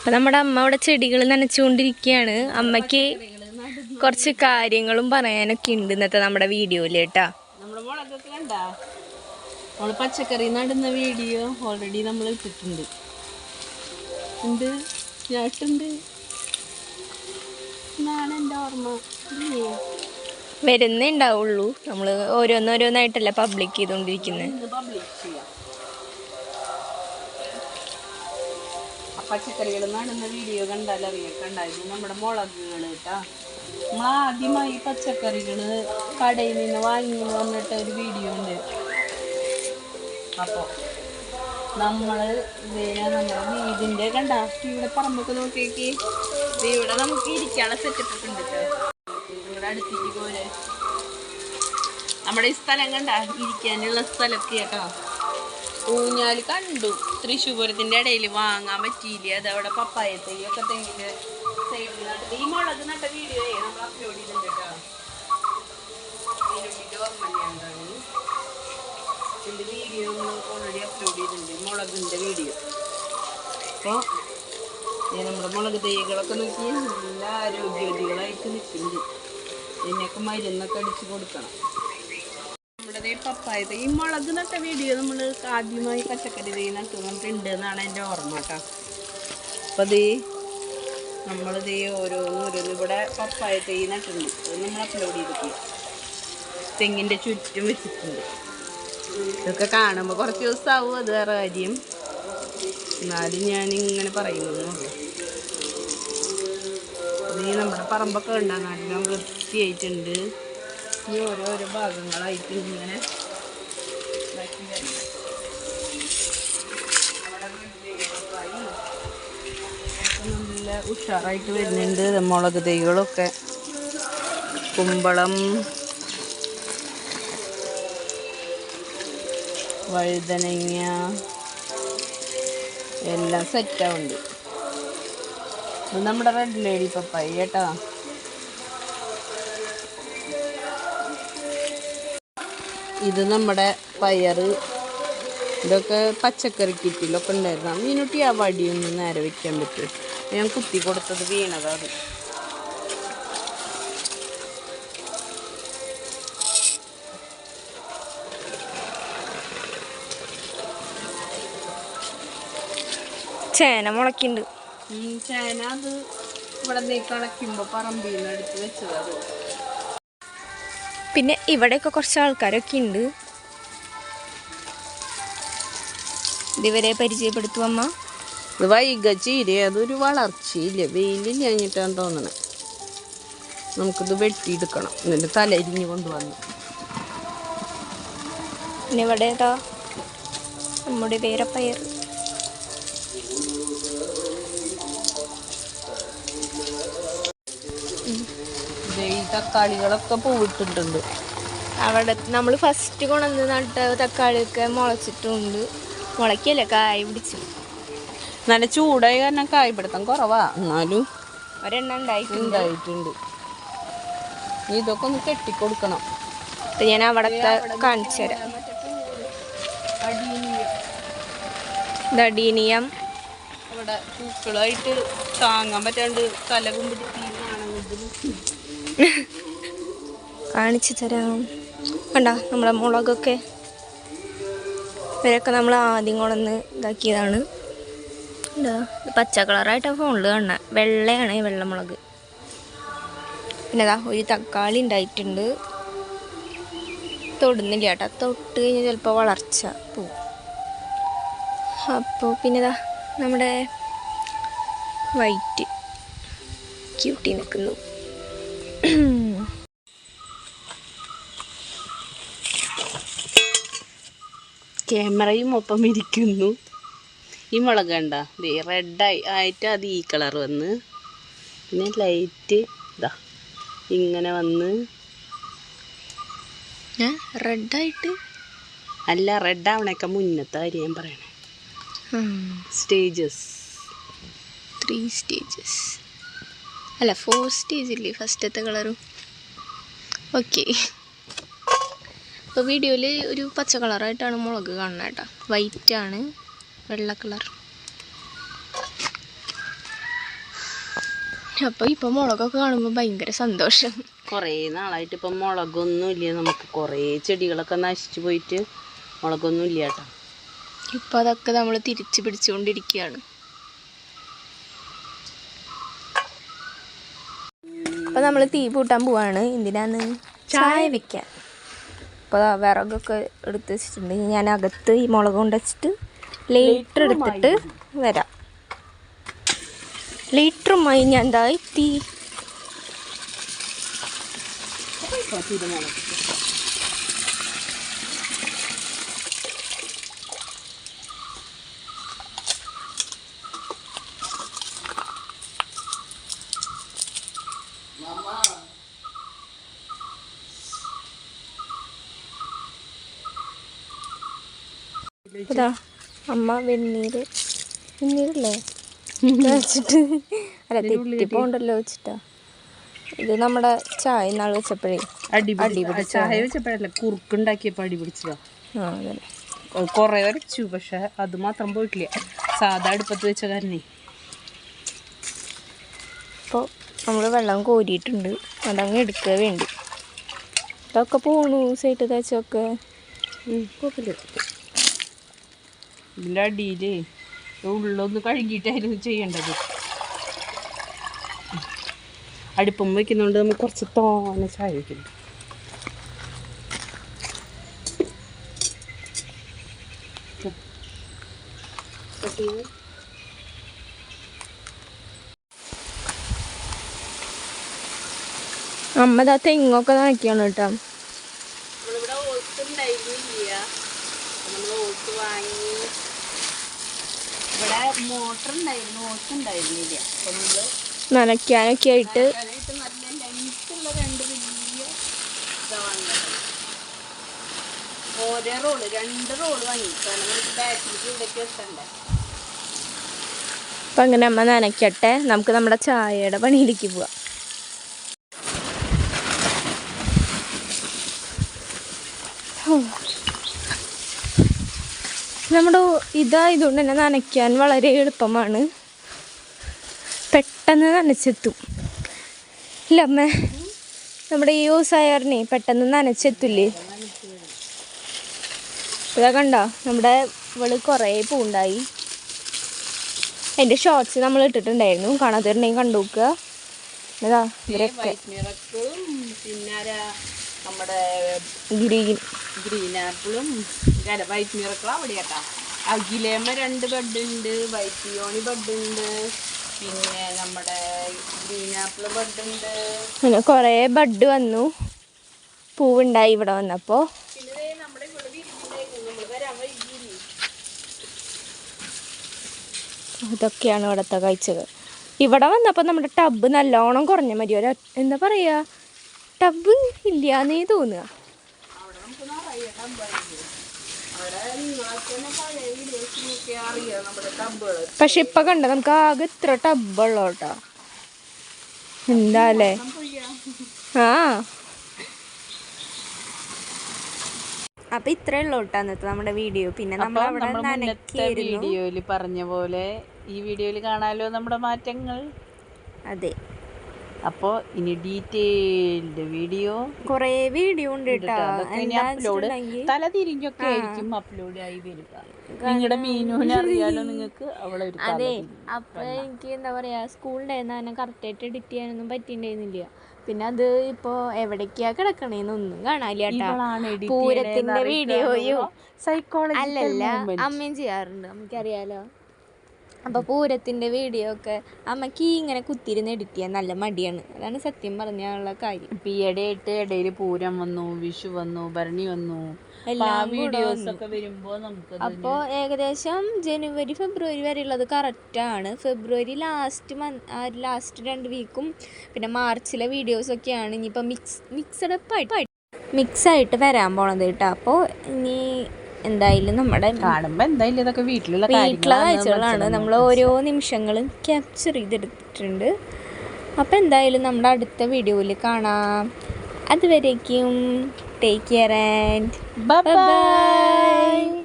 അപ്പൊ നമ്മുടെ അമ്മ അവിടെ ചെടികൾ നനച്ചുകൊണ്ടിരിക്കുകയാണ്. അമ്മയ്ക്ക് കുറച്ച് കാര്യങ്ങളും പറയാനൊക്കെ ഉണ്ട് ഇന്നത്തെ നമ്മുടെ വീഡിയോയിൽ കേട്ടാ. നമ്മുടെ മുളകൊക്കെ കണ്ട? നമ്മൾ പച്ചക്കറി നടുന്ന വീഡിയോ ഓൾറെഡി നമ്മൾ ഇട്ടിട്ടുണ്ട്. ഉണ്ട്? ഞാട്ടുണ്ട് എന്നാണ് എന്റെ ഓർമ്മ? വരുന്നേ ഉണ്ടാവുള്ളൂ. നമ്മൾ ഓരോന്നോരോന്നായിട്ടല്ല പബ്ലിക് ചെയ്തോണ്ടിരിക്കുന്നത് പബ്ലിക് ചെയ്യാം. പച്ചക്കറികൾ നടുന്ന വീഡിയോ കണ്ടാൽ അറിയക്കണ്ടായിരുന്നു. നമ്മുടെ മുളകുകൾ കേട്ടാ. നമ്മൾ ആദ്യമായി പച്ചക്കറികൾ കടയിൽ നിന്ന് വാങ്ങി വന്നിട്ട് ഒരു വീഡിയോ ഉണ്ട്. അപ്പോൾ നമ്മൾ ഇതിനെ നമ്മുടെ വീടിന്റെ കണ്ട ഇവിടെ പറമ്പൊക്കെ നോക്കിയേക്ക്. ഇവിടെ നമുക്ക് ഇരിക്കാനുള്ള സെറ്റപ്പ് ഒക്കെ ഉണ്ട് ഇവിടെ അടുത്തേക്ക് പോലെ നമ്മുടെ ഈ സ്ഥലം കണ്ട ഇരിക്കാനുള്ള സ്ഥലമൊക്കെ കേട്ടോ. ഊഞ്ഞാൽ കണ്ടു. തൃശ്ശൂർ പൂരത്തിന്റെ ഇടയിൽ വാങ്ങാൻ പറ്റിയില്ല. അതവിടെ പപ്പായ തൈയൊക്കെ തെങ്ങിന്റെ സൈഡിൽ ഈ മുളക് നട്ട വീഡിയോ നമ്മൾ അപ്ലോഡ് ചെയ്തിട്ടുണ്ട് കേട്ടോ. വീഡിയോ ഓൾറെഡി അപ്ലോഡ് ചെയ്തിട്ടുണ്ട്. മുളകിന്റെ വീഡിയോ അപ്പോൾ നമ്മുടെ മുളക് തൈകളൊക്കെ നോക്കി നല്ല ആരോഗ്യവതികളായിട്ട് നിൽക്കുന്നുണ്ട്. ഇതിനൊക്കെ മരുന്നൊക്കെ അടിച്ച് കൊടുക്കണം. പപ്പായ. ഈ മുളക് നട്ട വീഡിയോ നമ്മൾ ആദ്യമായി പച്ചക്കറി തൈ നട്ടു ഉണ്ട് എന്നാണ് എന്റെ ഓർമ്മ കേട്ടോ. അപ്പോൾ ദേ നമ്മളിതേ ഓരോന്നും ഓരോന്നും ഇവിടെ പപ്പായ തൈ നട്ടിട്ടുണ്ട്. അത് നമ്മൾ അപ്ലോഡ് ചെയ്തിട്ടില്ല. തെങ്ങിന്റെ ചുറ്റും വെച്ചിട്ടുണ്ട്. ഇതൊക്കെ കാണുമ്പോൾ കുറച്ച് ദിവസമാവും അത് വേറെ കാര്യം. എന്നാലും ഞാൻ ഇങ്ങനെ പറയുന്നുള്ളൂ ഈ നമ്മുടെ പറമ്പൊക്കെ ഉണ്ടാകും നല്ല വൃത്തിയായിട്ടുണ്ട്. ഈ ഓരോരോ ഭാഗങ്ങളായിട്ട് ഇങ്ങനെ നല്ല ഉഷാറായിട്ട് വരുന്നുണ്ട്. മുളക് തൈകളൊക്കെ. കുമ്പളം. വഴുതനങ്ങ. എല്ലാം സെറ്റാവുണ്ട് ഇത് നമ്മുടെ റെഡ് ലേഡി പപ്പായി കേട്ടോ. ഇത് നമ്മുടെ പയറ് ഇതൊക്കെ പച്ചക്കറി കിറ്റിലൊക്കെ ഉണ്ടായിരുന്നു. മീനുട്ടി ആ വടിയൊന്നും നേരെ വെക്കാൻ പറ്റും ഞാൻ കുത്തി കൊടുത്തത് വീണതാണ്. ചേന മുളക്കുണ്ട് ചേന അത് ഇവിടെ നീ കളയ്ക്കുമ്പോൾ പറമ്പിൽ നിന്ന് എടുത്ത് വെച്ചതാണ് പിന്നെ ഇവിടെയൊക്കെ കുറച്ച് ആൾക്കാരൊക്കെ ഉണ്ട്. ഇതുവരെ പരിചയപ്പെടുത്തു അമ്മ? ഇത് വൈക ചീര അതൊരു വളർച്ചയില്ല. വെയിലില്ലാഞ്ഞിട്ടാണ് തോന്നണേ. നമുക്കിത് വെട്ടിയെടുക്കണം. എന്നിട്ട് തലരിഞ്ഞ് കൊണ്ടുവന്നു. പിന്നെ ഇവിടെ ഏതാ നമ്മുടെ വേറെ പയർ തക്കാളികളൊക്കെ പൂവിട്ടിട്ടുണ്ട്. അവിടെ നമ്മൾ ഫസ്റ്റ് കൊണ്ടുവന്ന് നട്ട തക്കാളിയൊക്കെ മുളച്ചിട്ടുണ്ട്. മുളയ്ക്കല്ലേ കായ പിടിച്ചു? നല്ല ചൂടായി കാരണം കായ്പിടുത്തം കുറവാ. എന്നാലും ഒരെണ്ണം ഉണ്ടായിട്ടുണ്ട്. ഇതൊക്കെ ഒന്ന് കെട്ടിക്കൊടുക്കണം. ഞാൻ അവിടത്തെ കാണിച്ചു തരാം. ദടീനിയം ഇവിടെ പൂക്കളായിട്ട് താങ്ങാൻ പറ്റാണ്ട് തല കുമ്പിട്ട് കാണിച്ചു തരാം. കണ്ട നമ്മളെ മുളകൊക്കെ. ഇവരൊക്കെ നമ്മൾ ആദ്യം കൊണ്ടുവന്ന് ഇതാക്കിയതാണ്. പച്ച കളറായിട്ടാണ് ഫോണിൽ കാണുന്നത് വെള്ളയാണ് വെള്ളമുളക്. പിന്നെ അതാ ഒരു തക്കാളി ഉണ്ടായിട്ടുണ്ട്. തൊടുന്നില്ല കേട്ടോ. തൊട്ട് കഴിഞ്ഞാൽ ചിലപ്പോൾ വളർച്ച പോവും. അപ്പോൾ പിന്നെ ഇതാ നമ്മുടെ വൈറ്റ് ക്യൂട്ടി നിൽക്കുന്നു ക്യാമറയും ഒപ്പം ഇരിക്കുന്നു. ഈ മുളക് കണ്ട? റെഡായി. ആയിട്ട് അത് ഈ കളർ വന്ന്. പിന്നെ ലൈറ്റ് ഇതാ ഇങ്ങനെ വന്ന്. റെഡായിട്ട്? അല്ല റെഡ് ആവണേക്ക മുന്നത്തെ കാര്യം ഞാൻ പറയണേ. സ്റ്റേജസ്. ത്രീ സ്റ്റേജസ് അല്ല ഫോർ സ്റ്റേജ് ഇല്ലേ ഫസ്റ്റത്തെ കളറും ഓക്കെ അപ്പോൾ വീഡിയോയിൽ ഒരു പച്ച കളറായിട്ടാണ് മുളക് കാണുന്നത് കേട്ടോ. വൈറ്റ് ആണ് വെള്ള കളർ. അപ്പോൾ ഇപ്പോൾ മുളകൊക്കെ കാണുമ്പോൾ ഭയങ്കര സന്തോഷം. കുറേ നാളായിട്ട് ഇപ്പം മുളകൊന്നും ഇല്ല. നമുക്ക് കുറേ ചെടികളൊക്കെ നശിച്ചു പോയിട്ട് മുളകൊന്നും ഇല്ല കേട്ടോ. ഇപ്പം അതൊക്കെ നമ്മൾ തിരിച്ചു പിടിച്ചുകൊണ്ടിരിക്കുകയാണ്. അപ്പം നമ്മൾ തീ പൂട്ടാൻ പോവാണ്. എന്തിനാന്ന്? ചായ വെക്കാൻ. അപ്പോൾ വിറകൊക്കെ എടുത്ത് വെച്ചിട്ടുണ്ട്. ഞാൻ അകത്ത് ഈ മുളക് കൊണ്ട് വെച്ചിട്ട് ലേറ്റർ എടുത്തിട്ട് വരാം. ലേറ്ററുമായി ഞാൻ എന്തായി തീ ഇതാ അമ്മ വെണ്ണീര്. വെണ്ണീരല്ലേ? വെച്ചിട്ട്. അല്ല തെറ്റിപ്പോണ്ടല്ലോ വെച്ചിട്ടാ. ഇത് നമ്മുടെ ചായ നാൾ വെച്ചപ്പോഴേ അടി ചായ വെച്ചപ്പോഴല്ല കുറുക്കുണ്ടാക്കിയപ്പോൾ അടി പിടിച്ചതാ. ആ അതെ. കുറേ വരച്ചു പക്ഷെ അത് മാത്രം പോയിട്ടില്ല. സാധാ അടുപ്പത്ത് വെച്ച കാരണേ അപ്പോൾ നമ്മൾ വെള്ളം കോരിയിട്ടുണ്ട്. അതങ്ങ് എടുക്കുക വേണ്ടി. ഇതൊക്കെ പോണു സൈറ്റ് തേച്ചൊക്കെ. കുഴപ്പമില്ല. ഇതിന്റെ അടിയിൽ ഉള്ളൊന്ന് കഴുകിയിട്ടായിരുന്നു ചെയ്യേണ്ടത്. അടുപ്പം വയ്ക്കുന്നതുകൊണ്ട് നമുക്ക് കുറച്ച് തോനെ ചായ വയ്ക്കുന്നു അമ്മ ഇതാ തെങ്ങൊക്കെ നനയ്ക്കാണ് കേട്ടോ. നമ്മളിവിടെ ഓട്സ് ഉണ്ടായിരുന്നില്ല. നമ്മൾ ഓട്ട് വാങ്ങി ഇവിടെ മോട്ടർ ഉണ്ടായിരുന്നു ഓട്സ് ഉണ്ടായിരുന്നില്ല. അപ്പം നമ്മൾ നനയ്ക്കാനൊക്കെ ആയിട്ട് അതിനായിട്ട് നല്ല ലെങ്ത്തുള്ള രണ്ട് വലിയ ഇതാ വാങ്ങിയത് ഓരോ റോൾ രണ്ട് റോൾ വാങ്ങി. കാരണം നമുക്ക് ബാക്കിലേക്ക് ഇവിടേക്ക് വെക്കണ്ടേ അപ്പം അങ്ങനെ അമ്മ നനയ്ക്കട്ടെ. നമുക്ക് നമ്മുടെ ചായയുടെ പണിയിലേക്ക് പോവാം. നമ്മുടെ ഇതായതുകൊണ്ട് തന്നെ നനയ്ക്കാൻ വളരെ എളുപ്പമാണ്. പെട്ടെന്ന് നനച്ചെത്തും. ഇല്ല അമ്മ നമ്മുടെ ഈ യൂസായറിനെ പെട്ടെന്ന് നനച്ചെത്തില്ലേ? ഇതാ കണ്ടോ നമ്മുടെ ഇവൾ കുറേ പൂണ്ടായി. അതിന്റെ ഷോർട്സ് നമ്മൾ ഇട്ടിട്ടുണ്ടായിരുന്നു. കാണാത്തവരുണ്ടെങ്കിൽ കണ്ടു നോക്കുക. ഇതാ ഇവരൊക്കെ. ഗ്രീൻ. ഗ്രീൻ ആപ്പിളും വൈറ്റ് മിറക്കളും അവിടെ കേട്ടോ. അഖിലേമ്മ രണ്ട് ബഡ് ഉണ്ട് വൈറ്റ് യോണി ബഡ് ഉണ്ട് പിന്നെ നമ്മുടെ ഗ്രീൻ ആപ്പിൾ ബഡ് ഉണ്ട്. അങ്ങനെ കുറേ ബഡ് വന്നു. പൂവുണ്ടായി ഇവിടെ വന്നപ്പോൾ പിന്നെ ഇതൊക്കെയാണ് ഇവിടുത്തെ കാഴ്ചകൾ. ഇവിടെ വന്നപ്പോൾ നമ്മുടെ ടബ് നല്ലോണം കുറഞ്ഞ മതി. ഒരു എന്താ പറയുക ടബ് ഇല്ലാന്നേ തോന്നുക. പക്ഷെ ഇപ്പൊ കണ്ട? നമുക്ക് ആകെ ഇത്ര ടബുള്ളൂ കേട്ടോ. എന്താ അല്ലേ ആ. അപ്പൊ ഇത്രേ ഉള്ളൂ കേട്ടോ അന്നത്തെ നമ്മുടെ വീഡിയോ പിന്നെ നമ്മൾ അവിടെ വീഡിയോയിൽ പറഞ്ഞ പോലെ ഈ വീഡിയോയിൽ കാണാലോ നമ്മുടെ മാറ്റങ്ങൾ? അതെ. അപ്പോൾ ഇനി ഡീറ്റെയിൽഡ് വീഡിയോ കുറേ വീഡിയോ ഉണ്ട് കേട്ടോ ഇനി അപ്ലോഡ് തല തിരിഞ്ഞൊക്കെ ആയിരിക്കും അപ്ലോഡ് ആയി വരിക. നിങ്ങളുടെ മീനുവിനെ അറിയാലോ നിങ്ങൾക്ക് അവളെ അതെ തിരിഞ്ഞ്. അപ്പൊ എനിക്ക് എന്താ പറയാ സ്കൂളിണ്ടായിരുന്ന അങ്ങനെ കറക്റ്റായിട്ട് എഡിറ്റ് ചെയ്യാനൊന്നും പറ്റിണ്ടായിരുന്നില്ല. പിന്നെ അത് ഇപ്പോ എവിടേക്കാ കിടക്കണേന്നൊന്നും കാണാനില്ല പൂരത്തിന്റെ വീഡിയോയും അല്ലല്ല. അമ്മയും ചെയ്യാറുണ്ട്. നമുക്കറിയാലോ അപ്പൊ പൂരത്തിന്റെ വീഡിയോ ഒക്കെ അമ്മയ്ക്ക് ഈ ഇങ്ങനെ കുത്തിരുന്ന് എഡിറ്റ് ചെയ്യാൻ നല്ല മടിയാണ്. അതാണ് സത്യം പറഞ്ഞുള്ള കാര്യം. ഇപ്പൊ ഈയിടെയായിട്ട് ഇടയിൽ പൂരം വന്നു വിഷു വന്നു ഭരണി വന്നു എല്ലാ വീഡിയോസ് ഒക്കെ വരുമ്പോ നമുക്ക് അപ്പോൾ ഏകദേശം ജനുവരി ഫെബ്രുവരി വരെ ഉള്ളത് കറക്റ്റാണ് ഫെബ്രുവരി ലാസ്റ്റ് മന്ത് ആ ലാസ്റ്റ് രണ്ട് വീക്കും പിന്നെ മാർച്ചിലെ വീഡിയോസ് വീഡിയോസൊക്കെയാണ് ഇനിയിപ്പോൾ മിക്സ് മിക്സഡ് ആയിട്ട് മിക്സ് ആയിട്ട് വരാൻ പോണത് കേട്ടോ അപ്പോൾ ഇനി എന്തായാലും നമ്മുടെ കാണുമ്പോ എന്തായാലും ഇതൊക്കെ വീട്ടിലുള്ള വീട്ടിലെ കാഴ്ചകളാണ്. നമ്മൾ ഓരോ നിമിഷങ്ങളും ക്യാപ്ചർ ചെയ്തെടുത്തിട്ടുണ്ട്. അപ്പോൾ എന്തായാലും നമ്മുടെ അടുത്ത വീഡിയോയിൽ കാണാം. അതുവരേക്കും ടേക്ക് കെയർ ആൻഡ്. ബൈ